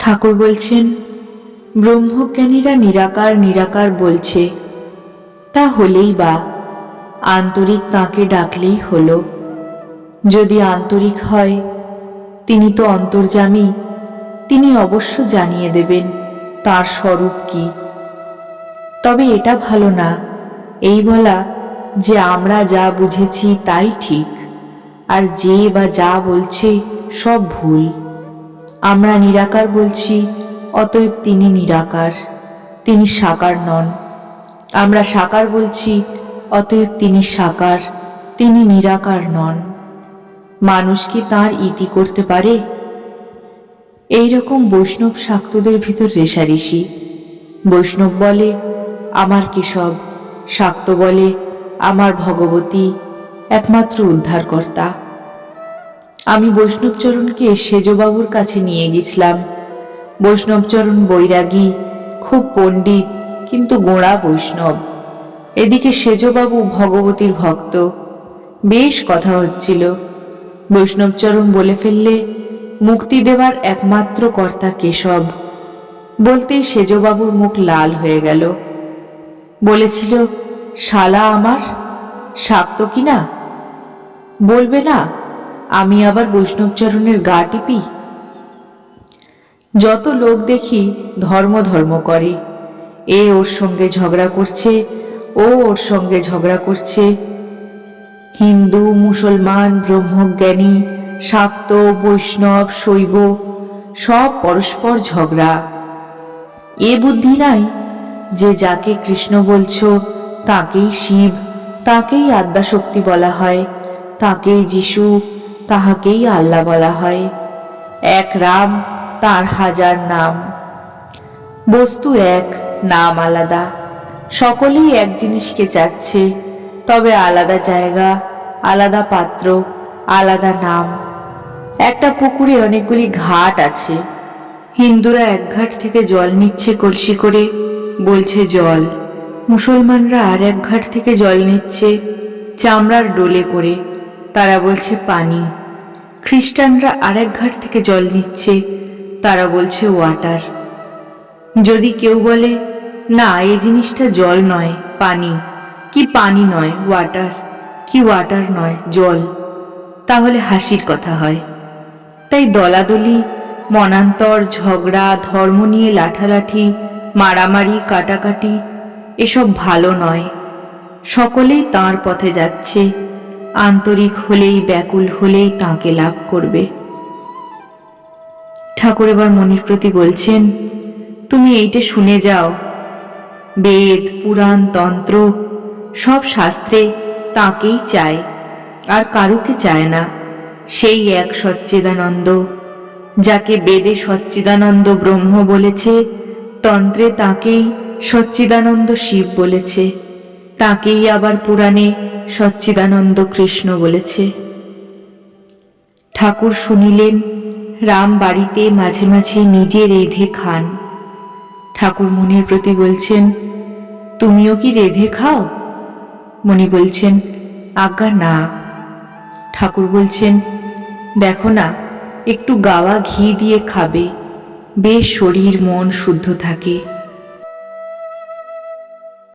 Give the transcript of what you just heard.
ঠাকুর বলছেন, ব্রহ্মজ্ঞানীরা নিরাকার নিরাকার বলছে, তা হলেই বা, আন্তরিক তাঁকে ডাকলেই হলো। যদি আন্তরিক হয়, তিনি তো অন্তর্যামী, তিনি অবশ্য জানিয়ে দেবেন তার স্বরূপ কি। তবে এটা ভালো না, এই বলা যে আমরা যা বুঝেছি তাই ঠিক, আর যে বা যা বলছে সব ভুল। আমরা নিরাকার বলছি, অতএব তিনি নিরাকার, তিনি সাকার নন। আমরা সাকার বলছি, অতএব তিনি সাকার, তিনি নিরাকার নন। মানুষ কি তাঁর ইতি করতে পারে? এই রকম বৈষ্ণব শাক্তদের ভিতর রেশারেশি বৈষ্ণব বলে, আমার কেশব। শাক্ত বলে, আমার ভগবতী, একমাত্র উদ্ধারকর্তা। আমি বৈষ্ণবচরণকে সেজবাবুর কাছে নিয়ে গেছিলাম। বৈষ্ণবচরণ বৈরাগী, খুব পণ্ডিত, কিন্তু গোড়া বৈষ্ণব। এদিকে সেজবাবু ভগবতীর ভক্ত। বেশ কথা হচ্ছিল। বৈষ্ণবচরণ বলে ফেললে মুক্তি দেওয়ার একমাত্র কর্তা কেশব। বলতে সেজবাবুর মুখ লাল হয়ে গেল। বলেছিল, শালা আমার শাক্ত কি না বলবে না। আমি আবার বৈষ্ণবচরণের গা টিপি? যত লোক দেখি ধর্ম ধর্ম করে। এ ওর সঙ্গে ঝগড়া করছে, ও ওর সঙ্গে ঝগড়া করছে। হিন্দু, মুসলমান, ব্রহ্মজ্ঞানী, শাক্ত, বৈষ্ণব, শৈব, সব পরস্পর ঝগড়া। এ বুদ্ধি নাই যে যাকে কৃষ্ণ বলছো, তাকেই শিব, তাকেই আদ্যাশক্তি বলা হয়, তাকেই যিশু তাহাকেই আল্লাহ বলা হয়। এক রাম, তার হাজার নাম। বস্তু এক, নাম আলাদা। সকলেই এক জিনিসকে চাচ্ছে। তবে আলাদা জায়গা, আলাদা পাত্র, আলাদা নাম। একটা পুকুরে অনেকগুলি ঘাট আছে। হিন্দুরা এক ঘাট থেকে জল নিচ্ছে কলসি করে, বলছে জল। মুসলমানরা আর এক ঘাট থেকে জল নিচ্ছে, চামড়ার ডোলে করে। তারা বলছে পানি। খ্রিস্টানরা আরেক ঘাট থেকে জল নিচ্ছে, তারা বলছে ওয়াটার যদি কেউ বলে, না, এই জিনিসটা জল নয়, পানি। কি পানি নয়? ওয়াটার কি ওয়াটার নয়? জল। তাহলে হাসির কথা হয়। তাই দলাদলি, মনান্তর, ঝগড়া, ধর্ম নিয়ে লাঠালাঠি, মারামারি, কাটাকাটি, এসব ভালো নয়। সকলেই তার পথে যাচ্ছে। আন্তরিক হলেই ব্যাকুল হলেই তাঁকে লাভ করবে। ঠাকুর এবার মনির প্রতি বলছেন, তুমি এইটা শুনে যাও। বেদ, পুরাণ, তন্ত্র, সব শাস্ত্রে তাকেই চায়, আর কারুকে চায় না। সেই এক সচ্চিদানন্দ, যাকে বেদে সচ্চিদানন্দ ব্রহ্ম বলেছে, তন্ত্রে তাকেই সচ্চিদানন্দ শিব বলেছে। তাকেই আবার পুরাণে সচ্চিদানন্দ কৃষ্ণ বলেছে। ঠাকুর শুনিলেন, রাম বাড়িতে মাঝে মাঝে নিজে রেধে খান। ঠাকুর মনির প্রতি বলছেন, তুমিও কি রেধে খাও? মণি বলছেন, আজ্ঞা, না। ঠাকুর বলছেন, দেখো না, একটু গাওয়া ঘি দিয়ে খাবে, বেশ শরীর মন শুদ্ধ থাকে।